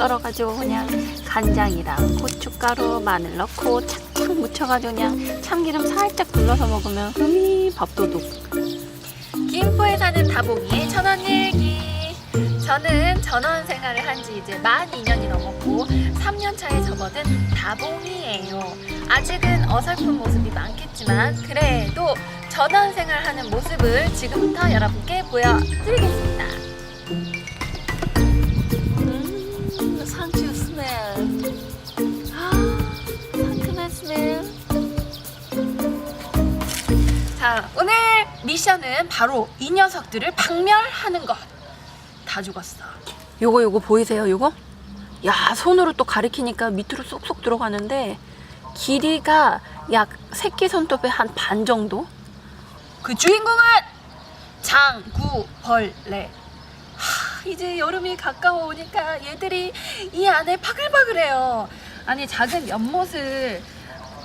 썰어가지고 그냥 간장이랑 고춧가루, 마늘 넣고 착착 묻혀가지고 그냥 참기름 살짝 둘러서 먹으면 음이 밥도둑. 김포에 사는 다봉이의 전원일기. 저는 전원 생활을 한 지 이제 만 2년이 넘었고 3년 차에 접어든 다봉이에요. 아직은 어설픈 모습이 많겠지만 그래도 전원 생활하는 모습을 지금부터 여러분께 보여드리겠습니다. 아, 미션은 바로 이 녀석들을 박멸하는 것. 다 죽었어. 요거 요거 보이세요? 요거? 야, 손으로 또 가리키니까 밑으로 쏙쏙 들어가는데 길이가 약 새끼 손톱의 한 반 정도? 그 주인공은 장구벌레. 하, 이제 여름이 가까워 오니까 얘들이 이 안에 바글바글해요. 아니 작은 연못을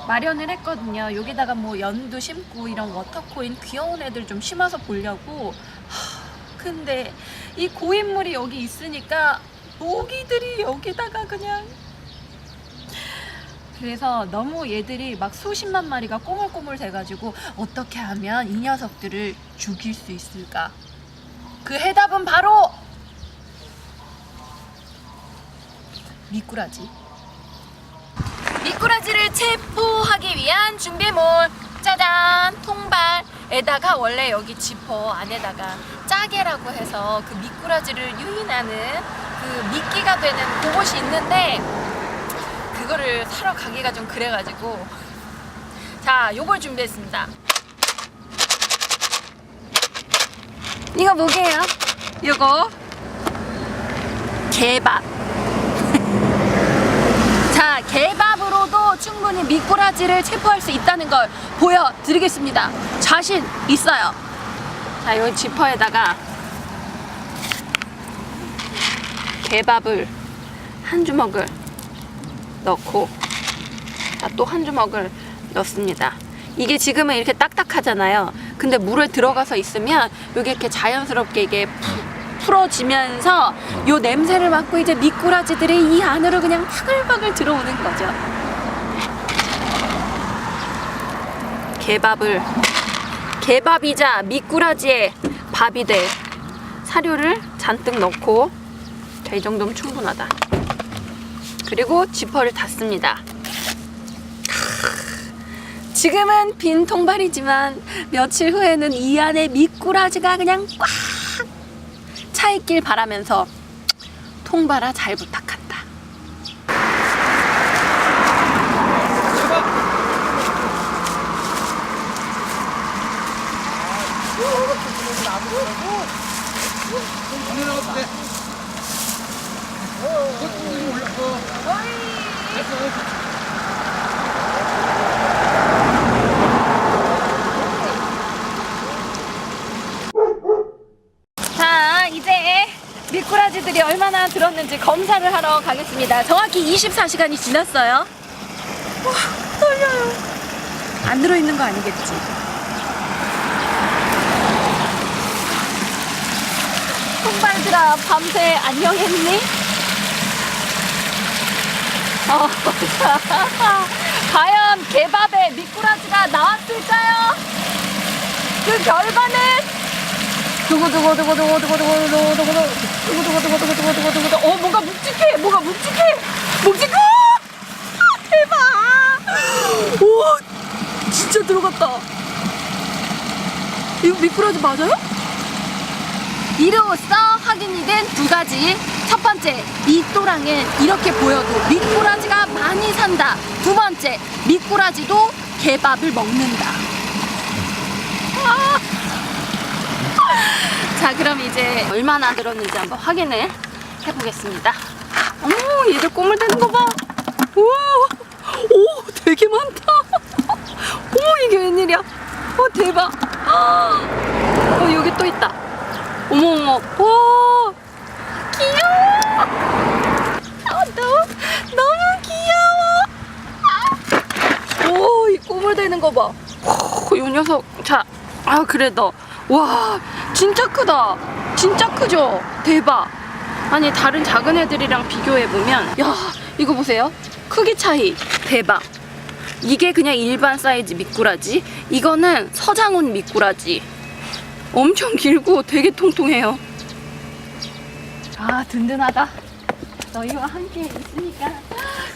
마련을 했거든요. 여기다가 뭐 연두 심고 이런 워터코인 귀여운 애들 좀 심어서 보려고. 하, 근데 이 고인물이 여기 있으니까 모기들이 여기다가 그냥 그래서 너무 얘들이 막 수십만 마리가 꼬물꼬물 돼가지고 어떻게 하면 이 녀석들을 죽일 수 있을까? 그 해답은 바로 미꾸라지. 미꾸라지를 체포하기 위한 준비물. 짜잔 통발에다가 원래 여기 지퍼 안에다가 짜개라고 해서 그 미꾸라지를 유인하는 그 미끼가 되는 그곳이 있는데 그거를 사러 가기가 좀 그래가지고. 자 요걸 준비했습니다. 이거 뭐게요? 요거. 개밥 자 충분히 미꾸라지를 체포할 수 있다는 걸 보여드리겠습니다 자신 있어요 자요 지퍼에다가 개밥을 한 주먹을 넣고 또 한 주먹을 넣습니다. 이게 지금은 이렇게 딱딱하잖아요. 근데 물에 들어가서 있으면 이게 이렇게 자연스럽게 이게 푸- 풀어지면서 요 냄새를 맡고 이제 미꾸라지들이 이 안으로 그냥 바글바글 들어오는 거죠. 개밥을 개밥이자 미꾸라지의 밥이 될 사료를 잔뜩 넣고 자, 이 정도면 충분하다. 그리고 지퍼를 닫습니다. 지금은 빈 통발이지만 며칠 후에는 이 안에 미꾸라지가 그냥 꽉 차 있길 바라면서 통발아 잘 부탁한다. 자, 이제 미꾸라지들이 얼마나 들었는지 검사를 하러 가겠습니다. 정확히 24시간이 지났어요. 와, 떨려요. 안 들어있는 거 아니겠지? 손발들아, 밤새 안녕했니? 어, 자, 과연 개밥에 미꾸라지가 나왔을까요? 그 결과는 두구두구두구두구두구두구두구두구두구두구두구두구두구두구 어 뭔가 묵직해 뭐가 묵직해 묵직해 대박 오 진짜 들어갔다 이거 미꾸라지 맞아요? 이로써 확인이 된 두 가지. 첫 번째 이 또랑은 이렇게 보여도 미꾸라지가 많이 산다. 두 번째 미꾸라지도 개밥을 먹는다. 아. 자 그럼 이제 얼마나 들었는지 한번 확인을 해보겠습니다. 어머 얘들 꼬물대는 거 봐. 우와. 오 되게 많다. 어머 이게 웬일이야. 어 대박. 어 여기 또 있다 어머 어머. 와 귀여워. 아 너무 너무 귀여워. 오이 꼬물대는 거봐. 이 녀석. 자아 그래 너. 와 진짜 크다. 진짜 크죠? 대박. 아니 다른 작은 애들이랑 비교해 보면 야 이거 보세요. 크기 차이. 대박. 이게 그냥 일반 사이즈 미꾸라지? 이거는 서장훈 미꾸라지 엄청 길고 되게 통통해요. 아 든든하다. 너희와 함께 있으니까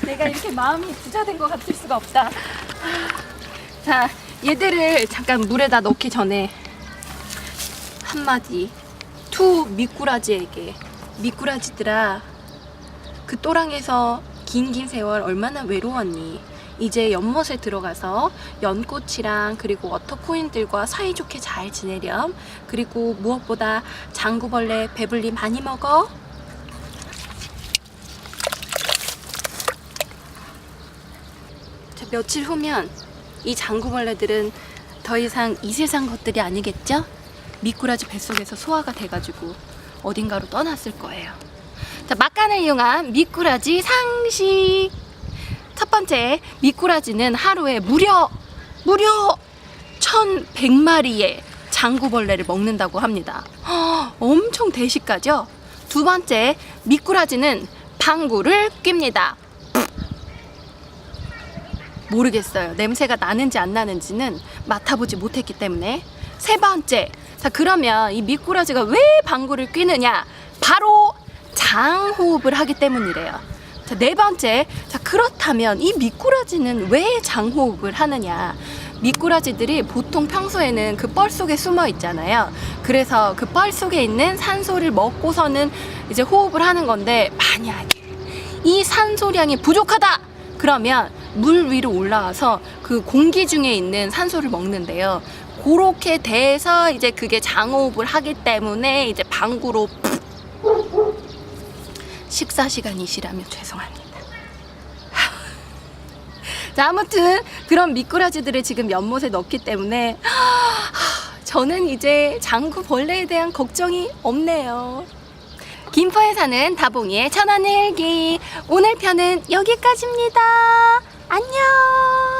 내가 이렇게 마음이 부자된 것 같을 수가 없다. 자 얘들을 잠깐 물에다 넣기 전에 한마디. 투 미꾸라지에게. 미꾸라지들아 그 또랑에서 긴긴 세월 얼마나 외로웠니 이제 연못에 들어가서 연꽃이랑 그리고 워터코인들과 사이좋게 잘 지내렴 그리고 무엇보다 장구벌레 배불리 많이 먹어 자, 며칠 후면 이 장구벌레들은 더 이상 이 세상 것들이 아니겠죠? 미꾸라지 뱃속에서 소화가 돼가지고 어딘가로 떠났을 거예요. 자, 막간을 이용한 미꾸라지 상식. 첫 번째, 미꾸라지는 하루에 무려, 무려 1100마리의 장구벌레를 먹는다고 합니다. 허, 엄청 대식가죠? 두 번째, 미꾸라지는 방구를 낍니다. 모르겠어요. 냄새가 나는지 안 나는지는 맡아보지 못했기 때문에. 세 번째. 자, 그러면 이 미꾸라지가 왜 방구를 뀌느냐? 바로 장호흡을 하기 때문이래요. 자, 네 번째. 자, 그렇다면 이 미꾸라지는 왜 장호흡을 하느냐? 미꾸라지들이 보통 평소에는 그 뻘 속에 숨어 있잖아요. 그래서 그 뻘 속에 있는 산소를 먹고서는 이제 호흡을 하는 건데, 만약에 이 산소량이 부족하다! 그러면 물 위로 올라와서 그 공기 중에 있는 산소를 먹는데요. 그렇게 돼서 이제 그게 장호흡을 하기 때문에 이제 방구로 식사 시간이시라면 죄송합니다. 자, 아무튼 그런 미꾸라지들을 지금 연못에 넣기 때문에 저는 이제 장구 벌레에 대한 걱정이 없네요. 김포에 사는 다봉이의 천안 일기 오늘 편은 여기까지입니다. 안녕.